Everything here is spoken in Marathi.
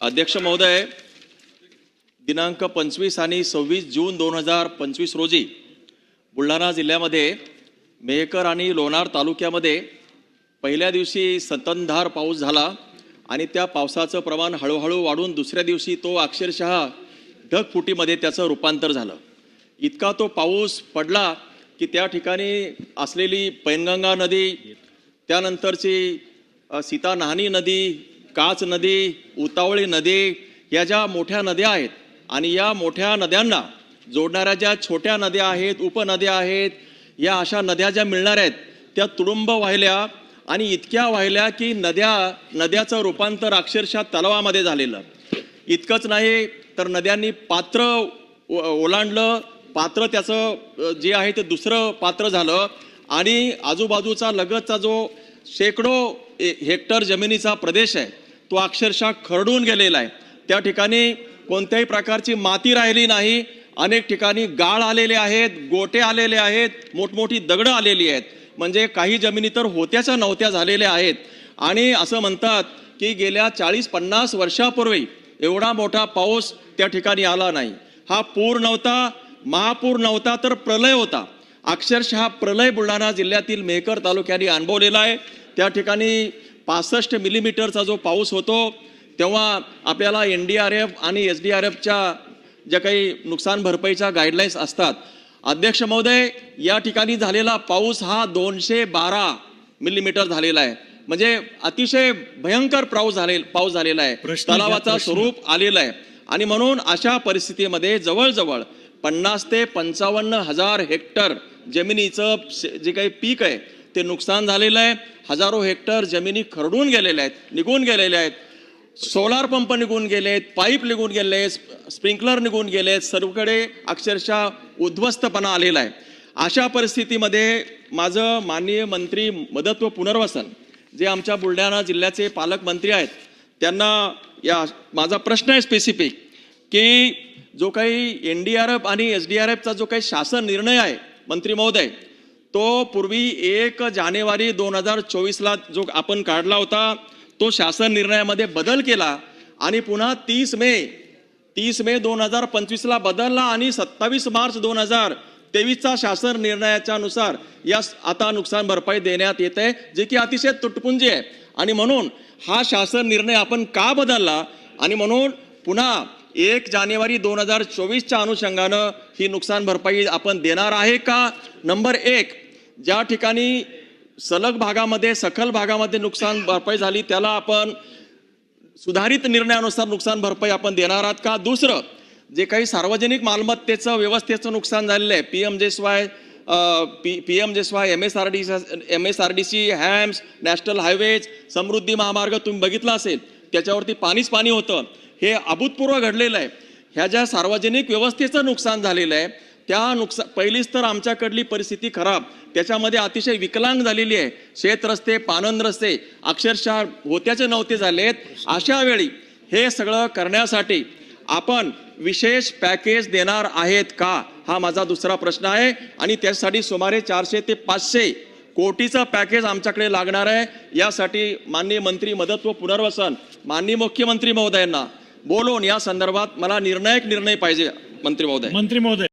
अध्यक्ष महोदय दिनांक पंचवीस आणि सव्वीस जून दोन हजार पंचवीस रोजी बुलढाणा जिल्ह्यामध्ये मेहकर आणि लोणार तालुक्यामध्ये पहिल्या दिवशी संततधार पाऊस झाला आणि त्या पावसाचं प्रमाण हळूहळू वाढून दुसऱ्या दिवशी तो अक्षरशः ढगफुटीमध्ये त्याचं रूपांतर झालं. इतका तो पाऊस पडला की त्या ठिकाणी असलेली पैनगंगा नदी त्यानंतरची सीता नाहनी नदी काच नदी उतावळी नदी या ज्या मोठ्या नद्या आहेत आणि या मोठ्या नद्यांना जोडणाऱ्या ज्या छोट्या नद्या आहेत उपनद्या आहेत या अशा नद्या ज्या मिळणार आहेत त्या तुडुंब वाहिल्या आणि इतक्या वाहिल्या की नद्या नद्याचं रूपांतर अक्षरशः तलावामध्ये झालेलं. इतकंच नाही तर नद्यांनी पात्र ओलांडलं पात्र त्याचं जे आहे ते दुसरं पात्र झालं आणि आजूबाजूचा लगतचा जो शेकडो ए- हेक्टर जमिनीचा प्रदेश आहे तो अक्षरशः खरडून गेलेला आहे. त्या ठिकाणी कोणत्याही प्रकारची माती राहिली नाही. अनेक ठिकाणी गाळ आलेले आहेत गोटे आलेले आहेत मोठमोठी दगडं आलेली आहेत. म्हणजे काही जमिनी तर होत्याच्या नव्हत्या झालेल्या आहेत. आणि असं म्हणतात की गेल्या चाळीस पन्नास वर्षापूर्वी एवढा मोठा पाऊस त्या ठिकाणी आला नाही. हा पूर नव्हता महापूर नव्हता तर प्रलय होता. अक्षरशः प्रलय बुलढाणा जिल्ह्यातील मेहकर तालुक्याने अनुभवलेला आहे. त्या ठिकाणी पासष्ट मिलीमीटरचा जो पाऊस होतो तेव्हा आपल्याला एन डी आर एफ आणि एस डी आर एफच्या ज्या काही नुकसान भरपाईच्या गाईडलाईन्स असतात. अध्यक्ष महोदय या ठिकाणी झालेला पाऊस हा दोनशे बारा मिलीमीटर झालेला आहे. म्हणजे अतिशय भयंकर पाऊस झाले पाऊस झालेला आहे. तलावाचा. स्वरूप आलेलं आहे. आणि म्हणून अशा परिस्थितीमध्ये जवळजवळ पन्नास ते पंचावन्न हजार हेक्टर जमिनीचं जे काही पीक आहे ते नुकसान झालेलं आहे. हजारो हेक्टर जमिनी खरडून गेलेल्या आहेत निघून गेलेल्या आहेत. सोलार पंप निघून गेले आहेत पाईप निघून गेले स्प्रिंकलर निघून गेले आहेत सर्वकडे अक्षरशः उद्ध्वस्तपणा आलेला आहे. अशा परिस्थितीमध्ये माझं माननीय मंत्री मदत व पुनर्वसन जे आमच्या बुलढाणा जिल्ह्याचे पालकमंत्री आहेत त्यांना या माझा प्रश्न आहे स्पेसिफिक की जो काही एन डी आर एफ आणि एस डी आर एफचा जो काही शासन निर्णय आहे मंत्री महोदय तो पूर्वी एक जानेवारी दोन हजार चोवीसला जो आपण काढला होता तो शासन निर्णयामध्ये बदल केला आणि पुन्हा तीस मे तीस मे दोन हजार पंचवीसला बदलला आणि सत्तावीस मार्च दोन हजार तेवीसचा शासन निर्णयाच्या नुसार या आता नुकसान भरपाई देण्यात येत आहे जे की अतिशय तुटपुंजी आहे. आणि म्हणून हा शासन निर्णय आपण का बदलला? आणि म्हणून पुन्हा एक जानेवारी दोन हजार चोवीसच्या अनुषंगानं ही नुकसान भरपाई आपण देणार आहे का? नंबर एक ज्या ठिकाणी सलग भागामध्ये सखल भागामध्ये नुकसान भरपाई झाली त्याला आपण सुधारित निर्णयानुसार नुकसान भरपाई आपण देणार आहात का? दुसरं जे काही सार्वजनिक मालमत्तेचं व्यवस्थेचं नुकसान झालेलं आहे P M J स्वाय P P M J Y M S R D M S R D C HAMS national highways Samruddhi Mahamarg तुम्ही बघितला असेल त्याच्यावरती पाणीच पाणी होतं. हे अभूतपूर्व घडलेलं आहे. ह्या ज्या सार्वजनिक व्यवस्थेचं नुकसान झालेलं आहे त्या नुकसान पहिलीच तर आमच्याकडली परिस्थिती खराब. त्याच्यामध्ये अतिशय विकलांग झालेली आहे. शेत रस्ते पानंद रस्ते अक्षरशः होत्याचे नव्हते झालेत. अशा वेळी हे सगळं करण्यासाठी आपण विशेष पॅकेज देणार आहेत का? हा माझा दुसरा प्रश्न आहे. आणि त्यासाठी सुमारे चारशे ते पाचशे कोटीचं पॅकेज आमच्याकडे लागणार आहे. यासाठी माननीय मंत्री मदत व पुनर्वसन माननीय मुख्यमंत्री महोदयांना बोलून या संदर्भात मला निर्णायक निर्णय पाहिजे मंत्री महोदय. मंत्री महोदय.